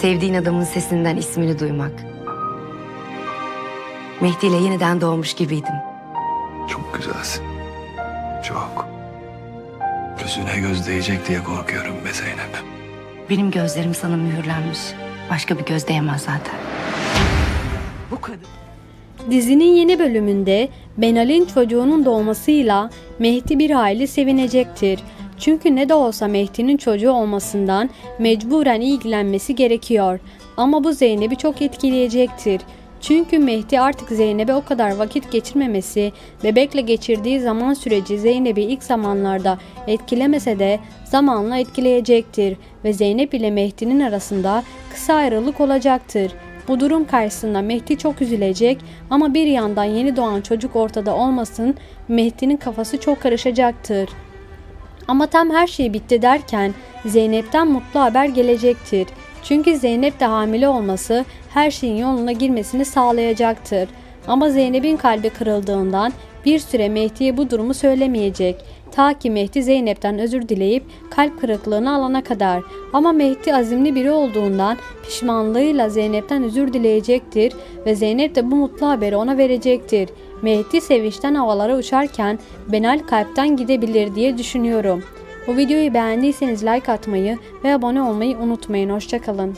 Sevdiğin adamın sesinden ismini duymak. Mehdi ile yeniden doğmuş gibiydim. Çok güzelsin. Çok. Gözüne göz değecek diye korkuyorum be Zeynep. Benim gözlerim sana mühürlenmiş. Başka bir göz değemez zaten. Bu kadın. Dizinin yeni bölümünde Benal'in çocuğunun doğmasıyla Mehdi bir hayli sevinecektir. Çünkü ne de olsa Mehdi'nin çocuğu olmasından mecburen ilgilenmesi gerekiyor. Ama bu Zeynep'i çok etkileyecektir. Çünkü Mehdi artık Zeynep'e o kadar vakit geçirmemesi, bebekle geçirdiği zaman süreci Zeynep'i ilk zamanlarda etkilemese de zamanla etkileyecektir ve Zeynep ile Mehdi'nin arasında kısa ayrılık olacaktır. Bu durum karşısında Mehdi çok üzülecek ama bir yandan yeni doğan çocuk ortada olmasın Mehdi'nin kafası çok karışacaktır. Ama tam her şey bitti derken Zeynep'ten mutlu haber gelecektir. Çünkü Zeynep de hamile olması her şeyin yoluna girmesini sağlayacaktır. Ama Zeynep'in kalbi kırıldığından bir süre Mehdi'ye bu durumu söylemeyecek. Ta ki Mehdi Zeynep'ten özür dileyip kalp kırıklığını alana kadar. Ama Mehdi azimli biri olduğundan pişmanlığıyla Zeynep'ten özür dileyecektir ve Zeynep de bu mutlu haberi ona verecektir. Mehdi sevinçten havalara uçarken Benal kalpten gidebilir diye düşünüyorum. Bu videoyu beğendiyseniz like atmayı ve abone olmayı unutmayın. Hoşçakalın.